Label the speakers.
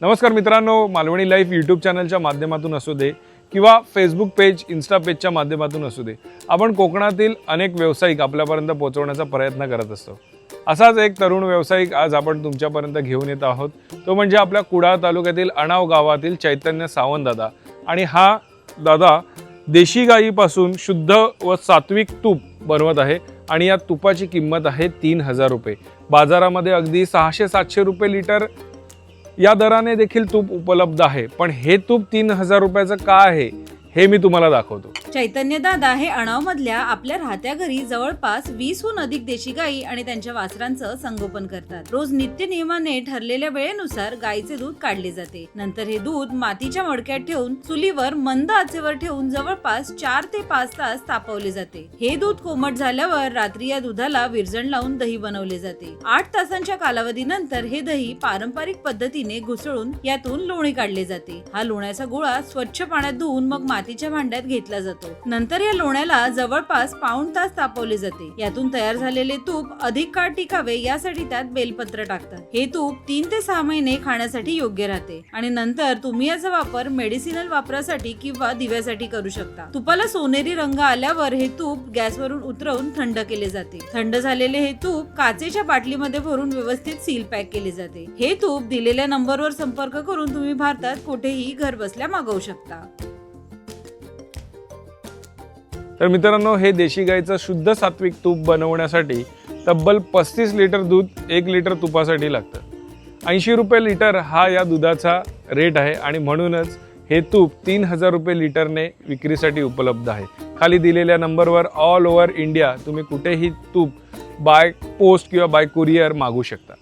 Speaker 1: नमस्कार मित्रांनो Malvani life YouTube चॅनलच्या माध्यमातून असू दे किंवा फेसबुक पेज इन्स्टा पेजच्या माध्यमातून असू दे आपण कोकणातील अनेक व्यावसायिक आपल्यापर्यंत पोहोचवण्याचा प्रयत्न करत असतो. असाच एक तरुण व्यावसायिक आज आपण तुमच्यापर्यंत घेऊन येत आहोत. तो म्हणजे आपल्या कुडाळ तालुक्यातील अणाव गावातील चैतन्य सावंत दादा आणि हा दादा देशी गाईपासून शुद्ध व सात्विक तूप बनवत आहे आणि या तुपाची किंमत आहे तीन हजार रुपये. बाजारामध्ये अगदी सहाशे सातशे रुपये लिटर या दराने देखील तूप उपलब्ध आहे. पण हे तूप तीन हजार रुपयाचं का आहे? हे मी तुम्हाला दाखवतो.
Speaker 2: चैतन्य दादा हे अणाव मधल्या आपल्या राहत्या घरी जवळपास वीसहून अधिक देशी गायी आणि त्यांच्या वासरांचं संगोपन करतात. रोज नित्य नियमाने ठरलेल्या वेळेनुसार गायीचे दूध काढले जाते. नंतर हे दूध मातीच्या मडक्यात ठेवून चुलीवर मंद आचेवर ठेवून जवळपास चार ते पाच तास तापवले जाते. हे दूध कोमट झाल्यावर रात्री या दुधाला विरजण लावून दही बनवले जाते. आठ तासांच्या कालावधीनंतर हे दही पारंपरिक पद्धतीने घुसळून यातून लोणी काढले जाते. हा लोण्याचा गोळा स्वच्छ पाण्यात धुवून मग मातीच्या भांड्यात घेतला जातो. नंतर या लोण्याला जवळपास पाऊण तास तापवले जाते. यातून तयार झालेले तूप अधिक काळ टिकावे यासाठी त्यात बेलपत्र टाकतात. हे तूप तीन ते सहा महिने खाण्यासाठी योग्य राहते. आणि नंतर तुम्ही याचा वापर मेडिसिनल वापरासाठी किंवा दिव्यासाठी करू शकता. तुपाला सोनेरी रंग आल्यावर हे तूप गॅसवरून उतरवून थंड केले जाते. थंड झालेले हे तूप काचेच्या बाटलीमध्ये भरून व्यवस्थित सील पॅक केले जाते. हे तूप दिलेल्या नंबरवर संपर्क करून तुम्ही भारतात कुठेही घर बसल्या मागवू शकता.
Speaker 1: तर मित्रांनो हे देशी गाईचं शुद्ध सात्विक तूप बनवण्यासाठी तब्बल पस्तीस लिटर दूध एक लिटर तुपासाठी लागतं. ऐंशी रुपये लिटर हा या दुधाचा रेट आहे आणि म्हणूनच हे तूप तीन हजार रुपये लिटरने विक्रीसाठी उपलब्ध आहे. खाली दिलेल्या नंबरवर ऑल ओव्हर इंडिया तुम्ही कुठेही तूप बाय पोस्ट किंवा बाय कुरिअर मागू शकता.